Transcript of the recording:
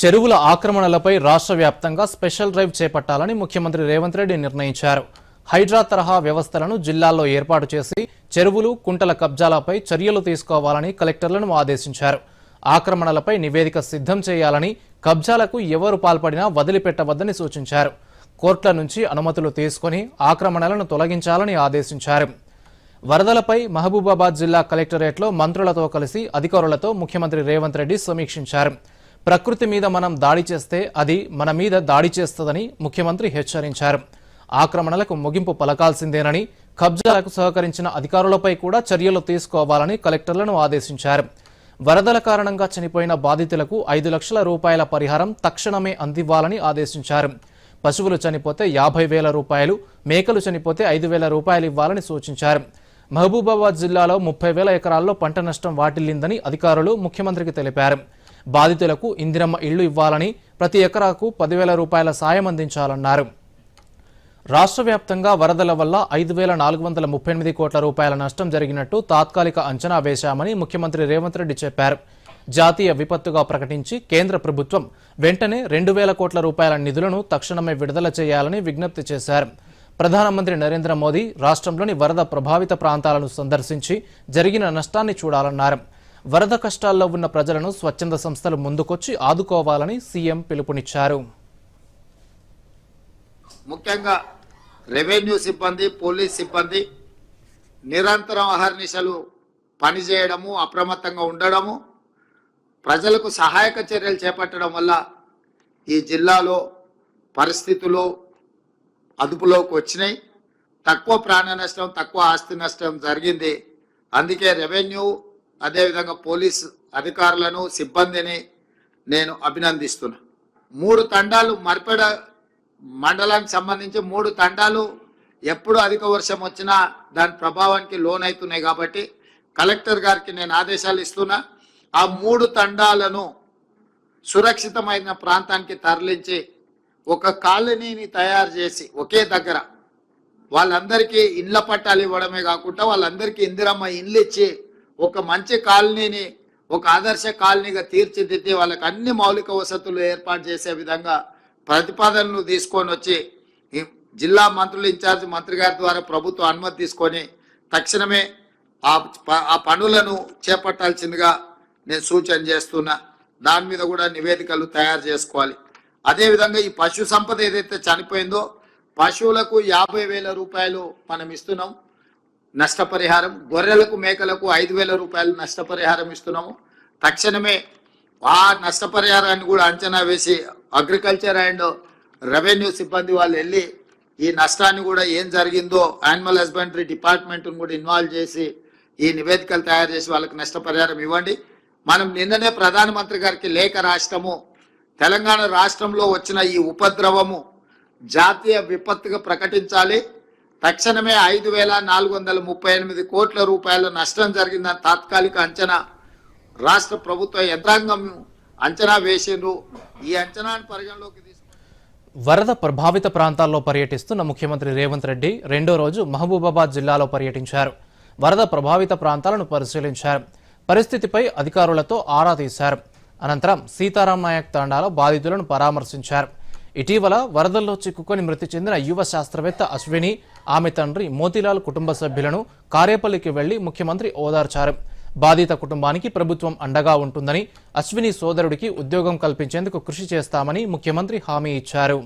చెరువుల ఆక్రమణలపై రాష్ట్ర వ్యాప్తంగా స్పెషల్ డ్రైవ్ చేపట్టాలని ముఖ్యమంత్రి రేవంత్ రెడ్డి నిర్ణయించారు. హైడ్రా తరహా వ్యవస్థలను జిల్లాల్లో ఏర్పాటు చేసి చెరువులు కుంటల కబ్జాలపై చర్యలు తీసుకోవాలని కలెక్టర్లను ఆదేశించారు. ఆక్రమణలపై నివేదిక సిద్ధం చేయాలని కబ్జాలకు ఎవరు పాల్పడినా వదిలిపెట్టవద్దని సూచించారు. కోర్టుల నుంచి అనుమతులు తీసుకుని ఆక్రమణలను తొలగించాలని ఆదేశించారు. వరదలపై మహబూబాబాద్ జిల్లా కలెక్టరేట్లో మంత్రులతో కలిసి అధికారులతో ముఖ్యమంత్రి రేవంత్ రెడ్డి సమీక్షించారు. ప్రకృతి మీద మనం దాడి చేస్తే అది మన మీద దాడి చేస్తుందని ముఖ్యమంత్రి హెచ్చరించారు. ఆక్రమణలకు ముగింపు పలకాల్సిందేనని కబ్జాలకు సహకరించిన అధికారులపై కూడా చర్యలు తీసుకోవాలని కలెక్టర్లను ఆదేశించారు. వరదల కారణంగా చనిపోయిన బాధితులకు ఐదు లక్షల రూపాయల పరిహారం తక్షణమే అందివ్వాలని ఆదేశించారు. పశువులు చనిపోతే యాభై వేల రూపాయలు మేకలు చనిపోతే ఐదు వేల రూపాయలు ఇవ్వాలని సూచించారు. మహబూబాబాద్ జిల్లాలో ముప్పై వేల ఎకరాల్లో పంట నష్టం వాటిల్లిందని అధికారులు ముఖ్యమంత్రికి తెలిపారు. బాధితులకు ఇందిరమ్మ ఇళ్ళు ఇవ్వాలని ప్రతి ఎకరాకు పదివేల రూపాయల సాయం అందించాలన్నారు. రాష్ట్ర వ్యాప్తంగా వరదల వల్ల ఐదు వేల నాలుగు వందల ముప్పై ఎనిమిది కోట్ల రూపాయల నష్టం జరిగినట్టు తాత్కాలిక అంచనా వేశామని ముఖ్యమంత్రి రేవంత్ రెడ్డి చెప్పారు. జాతీయ విపత్తుగా ప్రకటించి కేంద్ర ప్రభుత్వం వెంటనే రెండు వేల కోట్ల రూపాయల నిధులను తక్షణమే విడుదల చేయాలని విజ్ఞప్తి చేశారు. ప్రధానమంత్రి నరేంద్ర మోదీ రాష్ట్రంలోని వరద ప్రభావిత ప్రాంతాలను సందర్శించి జరిగిన నష్టాన్ని చూడాలన్నారు. వరద కష్టాల్లో ఉన్న ప్రజలను స్వచ్ఛంద సంస్థలు ముందుకొచ్చి ఆదుకోవాలని సీఎం పిలుపునిచ్చారు. ముఖ్యంగా రెవెన్యూ సిబ్బంది పోలీస్ సిబ్బంది నిరంతరం అహర్నిశలు పనిచేయడము అప్రమత్తంగా ఉండడము ప్రజలకు సహాయక చర్యలు చేపట్టడం వల్ల ఈ జిల్లాలో పరిస్థితులు అదుపులోకి వచ్చినాయి. తక్కువ ప్రాణ నష్టం తక్కువ ఆస్తి నష్టం జరిగింది. అందుకే రెవెన్యూ అదేవిధంగా పోలీస్ అధికారులను సిబ్బందిని నేను అభినందిస్తున్నా. మూడు తండాలు మర్పెడ మండలానికి సంబంధించి మూడు తండాలు ఎప్పుడు అధిక వర్షం వచ్చినా దాని ప్రభావానికి లోనవుతున్నాయి కాబట్టి కలెక్టర్ గారికి నేను ఆదేశాలు ఇస్తున్నా. ఆ మూడు తండాలను సురక్షితమైన ప్రాంతానికి తరలించి ఒక కాలనీని తయారు చేసి ఒకే దగ్గర వాళ్ళందరికీ ఇండ్ల పట్టాలు ఇవ్వడమే కాకుండా వాళ్ళందరికీ ఇందిరమ్మ ఇండ్లు ఇచ్చి ఒక మంచి కాలనీని ఒక ఆదర్శ కాలనీగా తీర్చిదిద్ది వాళ్ళకి అన్ని మౌలిక వసతులు ఏర్పాటు చేసే విధంగా ప్రతిపాదనలు తీసుకొని వచ్చి జిల్లా మంత్రులు ఇన్ఛార్జ్ మంత్రి గారి ద్వారా ప్రభుత్వం అనుమతి తీసుకొని తక్షణమే ఆ ప- ఆ పనులను చేపట్టాల్సిందిగా నేను సూచన చేస్తున్నా. దాని మీద కూడా నివేదికలు తయారు చేసుకోవాలి. అదేవిధంగా ఈ పశు సంపద ఏదైతే చనిపోయిందో పశువులకు యాభై వేల రూపాయలు మనం ఇస్తున్నాం. నష్టపరిహారం గొర్రెలకు మేకలకు ఐదు వేల రూపాయలు నష్టపరిహారం ఇస్తున్నాము. తక్షణమే ఆ నష్టపరిహారాన్ని కూడా అంచనా వేసి అగ్రికల్చర్ అండ్ రెవెన్యూ సిబ్బంది వాళ్ళు వెళ్ళి ఈ నష్టాన్ని కూడా ఏం జరిగిందో యానిమల్ హస్బెండరీ డిపార్ట్మెంట్ను కూడా ఇన్వాల్వ్ చేసి ఈ నివేదికలు తయారు చేసి వాళ్ళకి నష్టపరిహారం ఇవ్వండి. మనం నిన్ననే ప్రధానమంత్రి గారికి లేఖ రాష్ట్రము తెలంగాణ రాష్ట్రంలో వచ్చిన ఈ ఉపద్రవము జాతీయ విపత్తుగా ప్రకటించాలి. తక్షణమే ఐదు వేల నాలుగు వందల ముప్పై ఎనిమిది కోట్ల రూపాయల నష్టం జరిగిందని తాత్కాలిక అంచనా. రాష్ట్ర ప్రభుత్వ యంత్రాంగం అంచనా వేసిండ్రు. ఈ అంచనాను పరిగణలోకి తీసుకు వరద ప్రభావిత ప్రాంతాల్లో పర్యటిస్తున్న ముఖ్యమంత్రి రేవంత్ రెడ్డి రెండో రోజు మహబూబాబాద్ జిల్లాలో పర్యటించారు. వరద ప్రభావిత ప్రాంతాలను పరిశీలించారు. పరిస్థితిపై అధికారులతో ఆరా తీశారు. అనంతరం సీతారాం నాయక్ తాండాలో బాధితులను పరామర్శించారు. ఇటీవల వరదల్లో చిక్కుకొని మృతి చెందిన యువ శాస్త్రవేత్త అశ్విని ఆమె తండ్రి మోతీలాల్ కుటుంబ సభ్యులను కారేపల్లికి వెళ్ళి ముఖ్యమంత్రి ఓదార్చారు. బాధిత కుటుంబానికి ప్రభుత్వం అండగా ఉంటుందని అశ్విని సోదరుడికి ఉద్యోగం కల్పించేందుకు కృషి చేస్తామని ముఖ్యమంత్రి హామీ ఇచ్చారు.